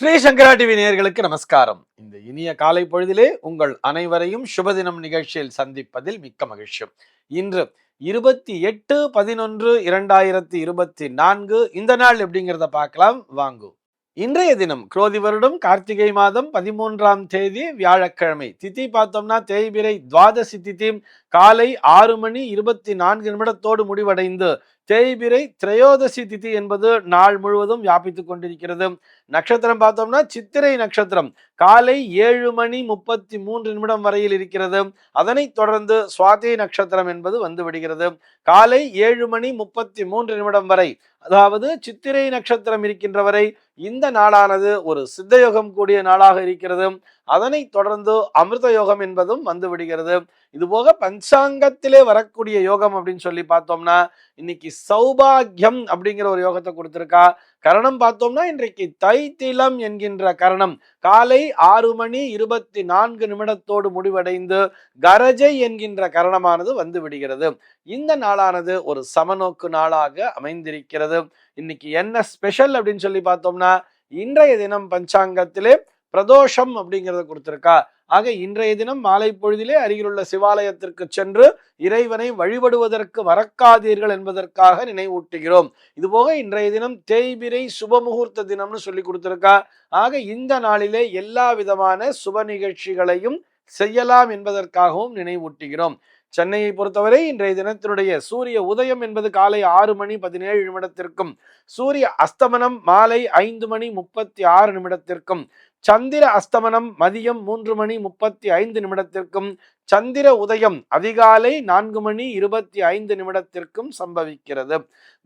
ஸ்ரீ சங்கரா TV நேயர்களுக்கு நமஸ்காரம். இந்த இனிய காலை பொழுதிலே உங்கள் அனைவரையும் சுபதினம் நிகழ்ச்சியில் சந்திப்பதில் மிக்க மகிழ்ச்சி. இன்று இருபத்தி எட்டு பதினொன்று இரண்டாயிரத்தி இருபத்தி நான்கு. இந்த நாள் எப்படிங்கிறத பார்க்கலாம். வாங்கு. இன்றைய தினம் குரோதி வருடம் கார்த்திகை மாதம் பதிமூன்றாம் தேதி வியாழக்கிழமை. திதி பார்த்தோம்னா தேய்பிரை துவாதசி திதி. காலை ஆறு மணி இருபத்தி நான்கு நிமிடத்தோடு முடிவடைந்து தேய்பிரை திரையோதசி திதி என்பது நாள் முழுவதும் வியாபித்துக் கொண்டிருக்கிறது. நட்சத்திரம் பார்த்தோம்னா சித்திரை நட்சத்திரம். காலை ஏழு மணி முப்பத்தி மூன்று நிமிடம் வரையில் இருக்கிறது. அதனைத் தொடர்ந்து சுவாதி நட்சத்திரம் என்பது வந்து விடுகிறது. காலை ஏழு மணி முப்பத்தி மூன்று நிமிடம் வரை. அதாவது சித்திரை நட்சத்திரம் இருக்கின்ற வரை இந்த நாளானது ஒரு சித்தயோகம் கூடிய நாளாக இருக்கிறது. அதனைத் தொடர்ந்து அமிர்த யோகம் என்பதும் வந்து விடுகிறது. இது போக பஞ்சாங்கத்திலே வரக்கூடிய யோகம் அப்படின்னு சொல்லி பார்த்தோம்னா இன்னைக்கு சௌபாகியம் அப்படிங்கிற ஒரு யோகத்தை கொடுத்திருக்கா. கரணம் பார்த்தோம்னா இன்றைக்கு தைத்திலம் என்கின்ற கரணம். காலை ஆறு மணி இருபத்தி நான்கு நிமிடத்தோடு முடிவடைந்து கரஜை என்கின்ற கரணமானது வந்து விடுகிறது. இந்த நாளானது ஒரு சமநோக்கு நாளாக அமைந்திருக்கிறது. இன்னைக்கு என்ன ஸ்பெஷல் அப்படின்னு சொல்லி பார்த்தோம்னா இன்றைய தினம் பஞ்சாங்கத்திலே பிரதோஷம் அப்படிங்கிறத கொடுத்திருக்கா. ஆக இன்றைய தினம் மாலை பொழுதிலே அருகிலுள்ள சிவாலயத்திற்கு சென்று இறைவனை வழிபடுவதற்கு மறக்காதீர்கள் என்பதற்காக நினைவூட்டுகிறோம். இதுபோக இன்றைய தினம் தேய்பிரை சுபமுகூர்த்த தினம்னு சொல்லி கொடுத்திருக்கா. ஆக இந்த நாளிலே எல்லா விதமான சுப நிகழ்ச்சிகளையும் செய்யலாம் என்பதற்காகவும் நினைவூட்டுகிறோம். சென்னையை பொறுத்தவரை இன்றைய தினத்தினுடைய சூரிய உதயம் என்பது காலை ஆறு மணி பதினேழு நிமிடத்திற்கும் சூரிய அஸ்தமனம் மாலை ஐந்து மணி முப்பத்தி ஆறு நிமிடத்திற்கும் சந்திர அஸ்தமனம் மதியம் மூன்று மணி முப்பத்தி ஐந்து நிமிடத்திற்கும் சந்திர உதயம் அதிகாலை நான்கு மணி இருபத்தி ஐந்து நிமிடத்திற்கும் சம்பவிக்கிறது.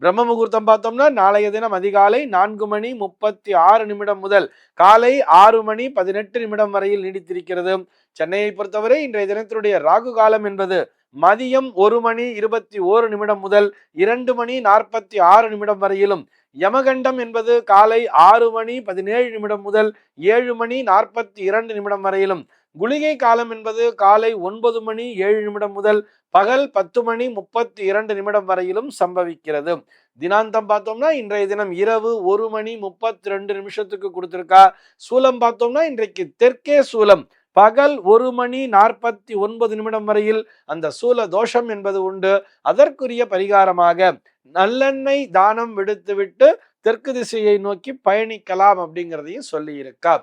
பிரம்ம முகூர்த்தம் பார்த்தோம்னா நாளைய தினம் அதிகாலை நான்கு மணி முப்பத்தி ஆறு நிமிடம் முதல் காலை ஆறு மணி பதினெட்டு நிமிடம் வரையில் நீடித்திருக்கிறது. சென்னையை பொறுத்தவரை இன்றைய தினத்தினுடைய ராகு காலம் என்பது மதியம் ஒரு மணி இருபத்தி ஓரு நிமிடம் முதல் இரண்டு மணி நாற்பத்தி ஆறு நிமிடம் வரையிலும். யமகண்டம் என்பது காலை ஆறு மணி பதினேழு நிமிடம் முதல் ஏழு மணி நாற்பத்தி இரண்டு நிமிடம் வரையிலும். குளிகை காலம் என்பது காலை ஒன்பது மணி ஏழு நிமிடம் முதல் பகல் பத்து மணி முப்பத்தி இரண்டு நிமிடம் வரையிலும் சம்பவிக்கிறது. தினாந்தம் பார்த்தோம்னா இன்றைய தினம் இரவு ஒரு மணி முப்பத்தி ரெண்டு நிமிஷத்துக்கு கொடுத்துருக்கா. சூலம் பார்த்தோம்னா இன்றைக்கு தெற்கே சூலம். பகல் ஒரு மணி நாற்பத்தி ஒன்பது நிமிடம் வரையில் அந்த சூல தோஷம் என்பது உண்டு. அதற்குரிய பரிகாரமாக நல்லெண்ணெய் தானம் விடுத்துவிட்டு தெற்கு திசையை நோக்கி பயணிக்கலாம் அப்படிங்கிறதையும் சொல்லி இருக்கா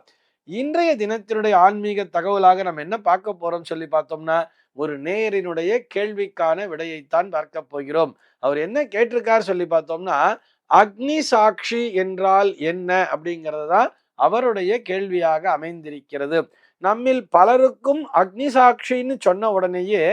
இன்றைய தினத்தினுடைய ஆன்மீக தகவலாக நம்ம என்ன பார்க்க போறோம் சொல்லி பார்த்தோம்னா ஒரு நேயரினுடைய கேள்விக்கான விடையைத்தான் பார்க்க போகிறோம். அவர் என்ன கேட்டிருக்கார் சொல்லி பார்த்தோம்னா அக்னி சாட்சி என்றால் என்ன அப்படிங்கிறது தான் அவருடைய கேள்வியாக அமைந்திருக்கிறது. நம்மில் பலருக்கும் அக்னி சாட்சின்னு சொன்ன உடனேயே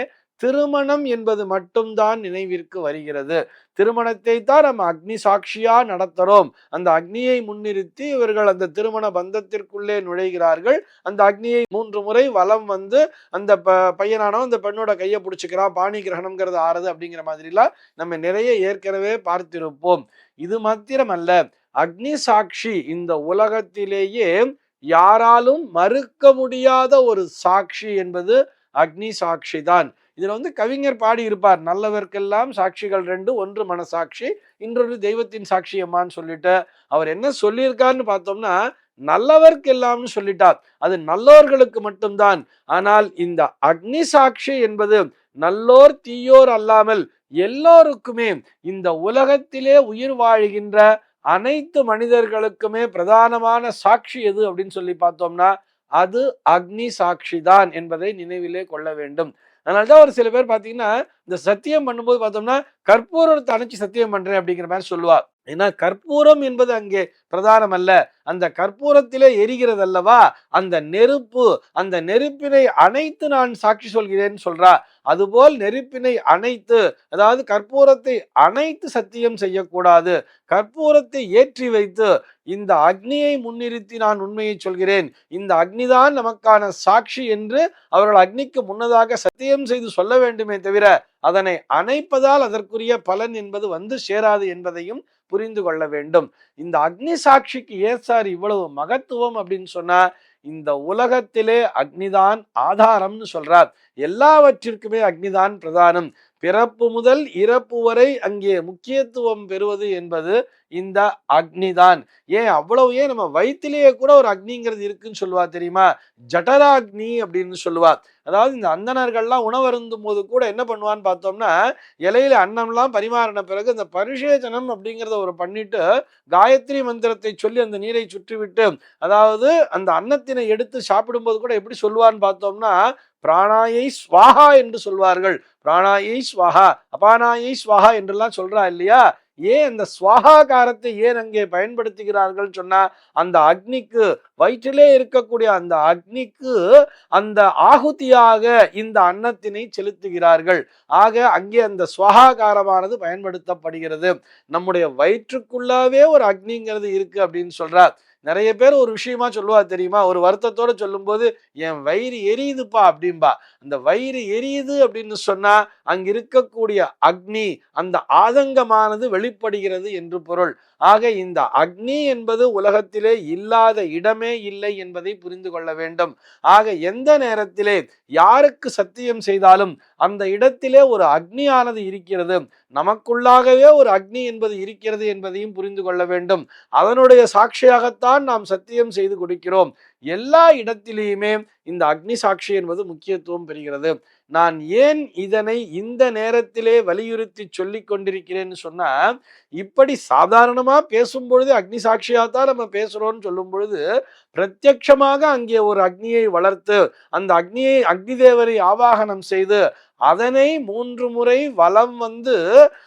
திருமணம் என்பது மட்டும்தான் நினைவிற்கு வருகிறது. திருமணத்தை தான் நம்ம அக்னி சாட்சியா நடத்துறோம். அந்த அக்னியை முன்னிறுத்தி இவர்கள் அந்த திருமண பந்தத்திற்குள்ளே நுழைகிறார்கள். அந்த அக்னியை மூன்று முறை வலம் வந்து அந்த ப பையனானவன் அந்த பெண்ணோட கையை பிடிச்சிக்கிறான் பாணி கிரகணம்ங்கிறது ஆறுது அப்படிங்கிற மாதிரிலாம் நம்ம நிறைய ஏற்கனவே பார்த்திருப்போம். இது மாத்திரமல்ல. அக்னி சாட்சி இந்த உலகத்திலேயே யாராலும் மறுக்க முடியாத ஒரு சாட்சி என்பது அக்னி சாட்சி தான். இதில் வந்து கவிஞர் பாடி இருப்பார் நல்லவர்க்கெல்லாம் சாட்சிகள் ரெண்டு ஒன்று மனசாட்சி இன்றொரு தெய்வத்தின் சாட்சி அம்மான்னு சொல்லிட்டு. அவர் என்ன சொல்லியிருக்காருன்னு பார்த்தோம்னா நல்லவர்க்கெல்லாம்னு சொல்லிட்டார். அது நல்லோர்களுக்கு மட்டும்தான். ஆனால் இந்த அக்னி சாட்சி என்பது நல்லோர் தீயோர் அல்லாமல் எல்லோருக்குமே இந்த உலகத்திலே உயிர் வாழ்கின்ற அனைத்து மனிதர்களுக்குமே பிரதானமான சாட்சி எது அப்படின்னு சொல்லி பார்த்தோம்னா அது அக்னி சாட்சி தான் என்பதை நினைவிலே கொள்ள வேண்டும். அதனால்தான் ஒரு சில பேர் பார்த்தீங்கன்னா இந்த சத்தியம் பண்ணும்போது பார்த்தோம்னா கற்பூரத்தை அணைச்சு சத்தியம் பண்றேன் அப்படிங்கிற மாதிரி சொல்லுவா. ஏன்னா கற்பூரம் என்பது அங்கே பிரதானம் அல்ல. அந்த கற்பூரத்திலே எரிகிறது அல்லவா? அந்த நெருப்பு அந்த நெருப்பினை அணைத்து நான் சாட்சி சொல்கிறேன்னு சொல்றா. அதுபோல் நெருப்பினை அணைத்து அதாவது கற்பூரத்தை அணைத்து சத்தியம் செய்யக்கூடாது. கற்பூரத்தை ஏற்றி வைத்து இந்த அக்னியை முன்னிறுத்தி நான் உண்மையை சொல்கிறேன். இந்த அக்னிதான் நமக்கான சாட்சி என்று அவர்கள் அக்னிக்கு முன்னதாக சத்தியம் செய்து சொல்ல வேண்டுமே தவிர அதனை அணைப்பதால் அதற்குரிய பலன் என்பது வந்து சேராது என்பதையும் புரிந்து கொள்ள வேண்டும். இந்த அக்னி சாட்சிக்கு ஏன் சார் இவ்வளவு மகத்துவம் அப்படின்னு சொன்னா இந்த உலகத்திலே அக்னிதான் ஆதாரம்னு சொல்றார். எல்லாவற்றிற்குமே அக்னிதான் பிரதானம். பிறப்பு முதல் இறப்பு வரை அங்கே முக்கியத்துவம் பெறுவது என்பது இந்த அக்னி தான் ஏன் அவ்வளவு ஏன் நம்ம வயிற்றிலேயே கூட ஒரு அக்னிங்கிறது இருக்குன்னு சொல்லுவா தெரியுமா? ஜட்டராக்னி அப்படின்னு சொல்லுவா. அதாவது இந்த அந்தணர்கள்லாம் உணவருந்தும் போது கூட என்ன பண்ணுவான்னு பார்த்தோம்னா இலையில அன்னம்லாம் பரிமாறின பிறகு இந்த பரிசேஜனம் அப்படிங்கிறத ஒரு பண்ணிட்டு காயத்ரி மந்திரத்தை சொல்லி அந்த நீரை சுற்றிவிட்டு அதாவது அந்த அன்னத்தினை எடுத்து சாப்பிடும்போது கூட எப்படி சொல்லுவான்னு பார்த்தோம்னா பிராணாயை ஸ்வாஹா என்று சொல்வார்கள். பிராணாயை ஸ்வாஹா. அபானாயை ஸ்வாஹா என்றெல்லாம் சொல்றா இல்லையா? ஏன் அந்த ஸ்வாகாரத்தை ஏன் அங்கே பயன்படுத்துகிறார்கள் சொன்னா அந்த அக்னிக்கு வயிற்றிலே இருக்கக்கூடிய அந்த அக்னிக்கு அந்த ஆகுதியாக இந்த அன்னத்தினை செலுத்துகிறார்கள். ஆக அங்கே அந்த ஸ்வகாகாரமானது பயன்படுத்தப்படுகிறது. நம்முடைய வயிற்றுக்குள்ளாவே ஒரு அக்னிங்கிறது இருக்கு அப்படின்னு சொல்றார். நிறைய பேர் ஒரு விஷயமா சொல்லுவா தெரியுமா? ஒரு வருத்தத்தோட சொல்லும்போது என் வயிறு எரியுதுப்பா அப்படின்பா அந்த வயிறு எரியுது அப்படின்னு சொன்னா அங்க இருக்கக்கூடிய அக்னி அந்த ஆதங்கமானது வெளிப்படுகிறது என்று பொருள். ஆக இந்த அக்னி என்பது உலகத்திலே இல்லாத இடமே இல்லை என்பதை புரிந்து கொள்ள வேண்டும். ஆக எந்த நேரத்திலே யாருக்கு சத்தியம் செய்தாலும் அந்த இடத்திலே ஒரு அக்னியானது இருக்கிறது. நமக்குள்ளாகவே ஒரு அக்னி என்பது இருக்கிறது என்பதையும் புரிந்து கொள்ள வேண்டும். அதனுடைய சாட்சியாகத்தான் நாம் சத்தியம் செய்து கொடுக்கிறோம். எல்லா இடத்திலேயுமே இந்த அக்னி சாட்சி என்பது முக்கியத்துவம் பெறுகிறது. நான் ஏன் இதனை இந்த நேரத்திலே வலியுறுத்தி சொல்லி கொண்டிருக்கிறேன்னு சொன்னா இப்படி சாதாரணமா பேசும் பொழுது அக்னி சாட்சியாத்தான் நம்ம பேசுறோம்னு சொல்லும் பொழுது பிரத்யட்சமாக அங்கே ஒரு அக்னியை வளர்த்து அந்த அக்னியை அக்னி தேவரை ஆவாகனம் செய்து அதனை மூன்று முறை வலம் வந்து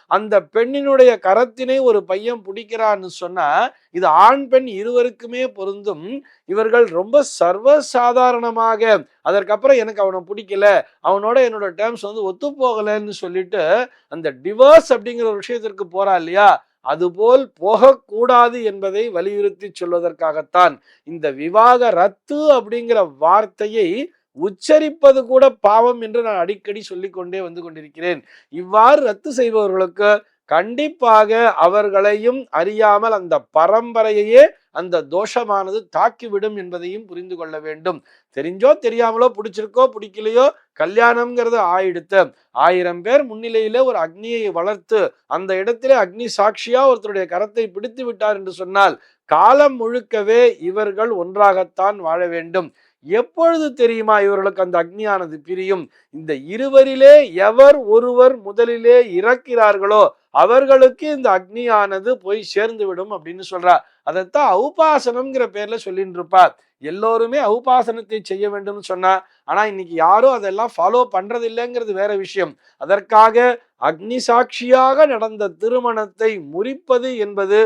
அந்த பெண்ணினுடைய கரத்தினை ஒரு பையன் பிடிக்கிறான்னு சொன்னா இது ஆண் பெண் இருவருக்குமே பொருந்தும். இவர்கள் ரொம்ப சர்வசாதாரணமாக அதற்கப்புறம் எனக்கு அவனை பிடிக்கல அவனோட என்னோட டேர்ம்ஸ் வந்து ஒத்து போகலைன்னு சொல்லிட்டு அந்த டிவோர்ஸ் அப்படிங்கிற ஒரு விஷயத்திற்கு போறா இல்லையா? அதுபோல் போகக்கூடாது என்பதை வலியுறுத்தி சொல்வதற்காகத்தான் இந்த விவாக ரத்து அப்படிங்கிற வார்த்தையை உச்சரிப்பது கூட பாவம் என்று நான் அடிக்கடி சொல்லிக்கொண்டே வந்து கொண்டிருக்கிறேன். இவ்வாறு ரத்து செய்பவர்களுக்கு கண்டிப்பாக அவர்களையும் அறியாமல் அந்த பரம்பரையையே அந்த தோஷமானது தாக்கிவிடும் என்பதையும் புரிந்து கொள்ள வேண்டும். தெரிஞ்சோ தெரியாமலோ பிடிச்சிருக்கோ பிடிக்கலையோ கல்யாணம்ங்கிறது ஆயிடுத்து. ஆயிரம் பேர் முன்னிலையில ஒரு அக்னியை வளர்த்து அந்த இடத்திலே அக்னி சாட்சியா ஒருத்தருடைய கரத்தை பிடித்து விட்டார் என்று சொன்னால் காலம் முழுக்கவே இவர்கள் ஒன்றாகத்தான் வாழ வேண்டும். எப்பொழுது தெரியுமா இவர்களுக்கு அந்த அக்னியானது பிரியும்? இந்த இருவரிலே எவர் ஒருவர் முதலிலே இறக்கிறார்களோ அவர்களுக்கு இந்த அக்னியானது போய் சேர்ந்து விடும் அப்படின்னு சொல்றார். அதைத்தான் அவுபாசனம்ங்கிற பேர்ல சொல்லிட்டு இருப்பார் எல்லோருமே அவுபாசனத்தை செய்ய வேண்டும்னு சொன்னா ஆனா இன்னைக்கு யாரும் அதெல்லாம் ஃபாலோ பண்றது இல்லைங்கிறது வேற விஷயம். அதற்காக அக்னி சாட்சியாக நடந்த திருமணத்தை முறிப்பது என்பது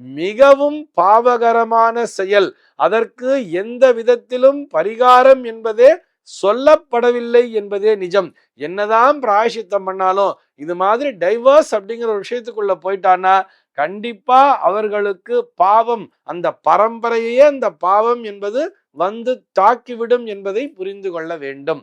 மிகவும் பாவகரமான செயல். அதற்கு எந்த விதத்திலும் பரிகாரம் என்பதே சொல்லப்படவில்லை என்பதே நிஜம். என்னதான் பிராயசித்தம் பண்ணாலும் இது மாதிரி டைவர்ஸ் அப்படிங்கிற ஒரு விஷயத்துக்குள்ள போயிட்டான்னா கண்டிப்பா அவர்களுக்கு பாவம் அந்த பரம்பரையே அந்த பாவம் என்பது வந்து தாக்கிவிடும் என்பதை புரிந்து கொள்ள வேண்டும்.